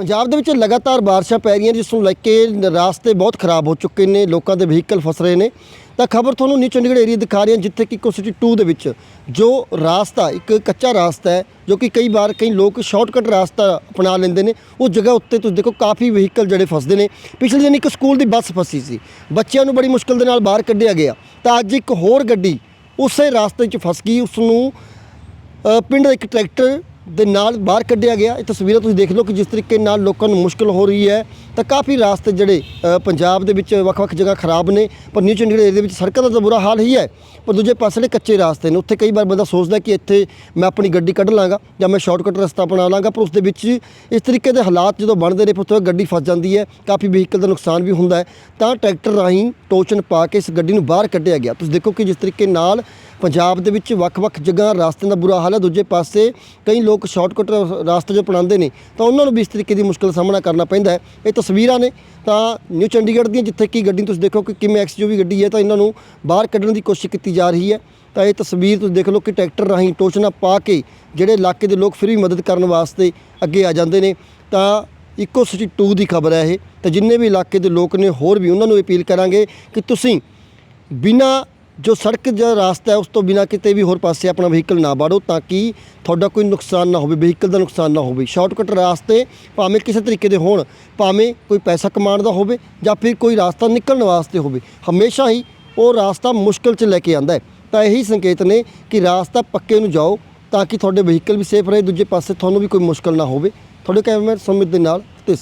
ਪੰਜਾਬ ਦੇ ਵਿੱਚ ਲਗਾਤਾਰ ਬਾਰਿਸ਼ਾਂ ਪੈ ਰਹੀਆਂ ਜਿਸ ਨੂੰ ਲੈ ਕੇ ਰਾਸਤੇ ਬਹੁਤ ਖਰਾਬ ਹੋ ਚੁੱਕੇ ਨੇ, ਲੋਕਾਂ ਦੇ ਵਹੀਕਲ ਫਸ ਰਹੇ ਨੇ। ਤਾਂ ਖਬਰ ਤੁਹਾਨੂੰ ਨਿਊ ਚੰਡੀਗੜ੍ਹ ਏਰੀਆ ਦਿਖਾ ਰਹੇ ਹਾਂ, ਜਿੱਥੇ ਕਿ ਇਕੋ ਸਿਟੀ 2 ਦੇ ਵਿੱਚ ਜੋ ਰਾਸਤਾ, ਇੱਕ ਕੱਚਾ ਰਾਸਤਾ ਹੈ, ਜੋ ਕਿ ਕਈ ਵਾਰ ਕਈ ਲੋਕ ਸ਼ਾਰਟਕਟ ਰਾਸਤਾ ਅਪਣਾ ਲੈਂਦੇ ਨੇ। ਉਹ ਜਗ੍ਹਾ ਉੱਤੇ ਤੁਸੀਂ ਦੇਖੋ, ਕਾਫੀ ਵਹੀਕਲ ਜਿਹੜੇ ਫਸਦੇ ਨੇ। ਪਿਛਲੇ ਦਿਨ ਇੱਕ ਸਕੂਲ ਦੀ ਬੱਸ ਫਸੀ ਸੀ। ਬੱਚਿਆਂ ਨੂੰ ਬੜੀ ਮੁਸ਼ਕਲ ਦੇ ਨਾਲ ਬਾਹਰ ਕੱਢਿਆ ਗਿਆ। ਤਾਂ ਅੱਜ ਇੱਕ ਹੋਰ ਗੱਡੀ ਉਸੇ ਰਾਸਤੇ 'ਚ ਫਸ ਗਈ। ਉਸ ਨੂੰ ਪਿੰਡ ਦਾ ਇੱਕ ਟਰੈਕਟਰ ਦੇ ਨਾਲ ਬਾਹਰ ਕੱਢਿਆ ਗਿਆ। ਇਹ ਤਸਵੀਰਾਂ ਤੁਸੀਂ ਦੇਖ ਲਓ ਕਿ ਜਿਸ ਤਰੀਕੇ ਨਾਲ ਲੋਕਾਂ ਨੂੰ ਮੁਸ਼ਕਲ ਹੋ ਰਹੀ ਹੈ, ਤਾਂ ਕਾਫੀ ਰਾਸਤੇ ਜਿਹੜੇ ਪੰਜਾਬ ਦੇ ਵਿੱਚ ਵੱਖ-ਵੱਖ ਜਗ੍ਹਾ ਖਰਾਬ ਨੇ, ਪਰ ਨਿਊ ਚੰਡੀਗੜ੍ਹ ਏਰੀਆ ਦੇ ਵਿੱਚ ਸੜਕਾਂ ਦਾ ਤਾਂ ਬੁਰਾ ਹਾਲ ਹੀ ਹੈ, ਪਰ ਦੂਜੇ ਪਾਸੇ ਨੇ ਕੱਚੇ ਰਾਸਤੇ ਨੇ, ਉੱਥੇ ਕਈ ਵਾਰ ਬੰਦਾ ਸੋਚਦਾ ਕਿ ਇੱਥੇ ਮੈਂ ਆਪਣੀ ਗੱਡੀ ਕੱਢ ਲਾਂਗਾ ਜਾਂ ਮੈਂ ਸ਼ਾਰਟਕਟ ਰਸਤਾ ਬਣਾ ਲਾਂਗਾ, ਪਰ ਉਸ ਦੇ ਵਿੱਚ ਇਸ ਤਰੀਕੇ ਦੇ ਹਾਲਾਤ ਜਦੋਂ ਬਣਦੇ ਨੇ, ਫਿਰ ਉੱਥੇ ਗੱਡੀ ਫਸ ਜਾਂਦੀ ਹੈ, ਕਾਫੀ ਵਹੀਕਲ ਦਾ ਨੁਕਸਾਨ ਵੀ ਹੁੰਦਾ ਹੈ। ਤਾਂ ਟਰੈਕਟਰ ਰਾਹੀਂ ਟੋਚਨ ਪਾ ਕੇ ਇਸ ਗੱਡੀ ਨੂੰ ਬਾਹਰ ਕੱਢਿਆ ਗਿਆ। ਤੁਸੀਂ ਦੇਖੋ ਕਿ ਜਿਸ ਤਰੀਕੇ ਨਾਲ ਪੰਜਾਬ ਦੇ ਵਿੱਚ ਵੱਖ-ਵੱਖ ਜਗ੍ਹਾ ਰਸਤਿਆਂ ਦਾ ਬੁਰਾ ਹਾਲ ਹੈ। ਦੂਜੇ ਪਾਸੇ ਕਈ ਲੋਕ ਸ਼ਾਰਟਕਟ ਰਾਸਤੇ ਜੋ ਅਪਣਾਉਂਦੇ ਨੇ, ਤਾਂ ਉਹਨਾਂ ਨੂੰ ਵੀ ਇਸ ਤਰੀਕੇ ਦੀ ਮੁਸ਼ਕਲ ਦਾ ਸਾਹਮਣਾ ਕਰਨਾ ਪੈਂਦਾ ਹੈ। ਇਹ ਤਸਵੀਰਾਂ ਨੇ, ਤਾਂ ਨਿਊ ਚੰਡੀਗੜ੍ਹ ਦੀਆਂ ਜਿੱਥੇ ਕਿ ਗੱਡੀ ਤੁਸੀਂ ਦੇਖੋ ਕਿ ਕਿਵੇਂ ਐਕਸ ਜੋ ਵੀ ਗੱਡੀ ਹੈ, ਤਾਂ ਇਹਨਾਂ ਨੂੰ ਬਾਹਰ ਕੱਢਣ ਦੀ ਕੋਸ਼ਿਸ਼ ਕੀਤੀ ਜਾ ਰਹੀ ਹੈ। ਤਾਂ ਇਹ ਤਸਵੀਰ ਤੁਸੀਂ ਦੇਖ ਲਓ ਕਿ ਟਰੈਕਟਰ ਰਾਹੀਂ ਟੋਚਨਾ ਪਾ ਕੇ ਜਿਹੜੇ ਇਲਾਕੇ ਦੇ ਲੋਕ ਫਿਰ ਵੀ ਮਦਦ ਕਰਨ ਵਾਸਤੇ ਅੱਗੇ ਆ ਜਾਂਦੇ ਨੇ। ਤਾਂ ਇਕੋ ਸਿਟੀ 2 ਦੀ ਖਬਰ ਹੈ ਇਹ। ਤਾਂ ਜਿੰਨੇ ਵੀ ਇਲਾਕੇ ਦੇ ਲੋਕ ਨੇ, ਹੋਰ ਵੀ ਉਹਨਾਂ ਨੂੰ ਅਪੀਲ ਕਰਾਂਗੇ ਕਿ ਤੁਸੀਂ ਬਿਨਾ ਜੋ ਸੜਕ ਜਾਂ ਰਾਸਤਾ ਹੈ, ਉਸ ਤੋਂ ਬਿਨਾ ਕਿਤੇ ਵੀ ਹੋਰ ਪਾਸੇ ਆਪਣਾ ਵਹੀਕਲ ਨਾ ਬਾੜੋ ਤਾਂ ਕਿ ਤੁਹਾਡਾ ਕੋਈ ਨੁਕਸਾਨ ਨਾ ਹੋਵੇ ਵਹੀਕਲ ਦਾ ਨੁਕਸਾਨ ਨਾ ਹੋਵੇ। ਸ਼ਾਰਟਕਟ ਰਾਸਤੇ ਭਾਵੇਂ ਕਿਸੇ ਤਰੀਕੇ ਦੇ ਹੋਣ, ਭਾਵੇਂ ਕੋਈ ਪੈਸਾ ਕਮਾਉਣ ਦਾ ਹੋਵੇ ਜਾਂ ਫਿਰ ਕੋਈ ਰਾਸਤਾ ਨਿਕਲਣ ਵਾਸਤੇ ਹੋਵੇ, ਹਮੇਸ਼ਾ ਹੀ ਉਹ ਰਾਸਤਾ ਮੁਸ਼ਕਲ 'ਚ ਲੈ ਕੇ ਆਂਦਾ ਹੈ। ਤਾਂ ਇਹੀ ਸੰਕੇਤ ਨੇ ਕਿ ਰਾਸਤਾ ਪੱਕੇ ਨੂੰ ਜਾਓ ਤਾਂ ਕਿ ਤੁਹਾਡੇ ਵਹੀਕਲ ਵੀ ਸੇਫ ਰਹੇ, ਦੂਜੇ ਪਾਸੇ ਤੁਹਾਨੂੰ ਵੀ ਕੋਈ ਮੁਸ਼ਕਲ ਨਾ ਹੋਵੇ। ਤੁਹਾਡੇ ਕੈਮਰਾਮੈਨ ਸੁਮਿਤ ਦੇ ਨਾਲ, ਤੇ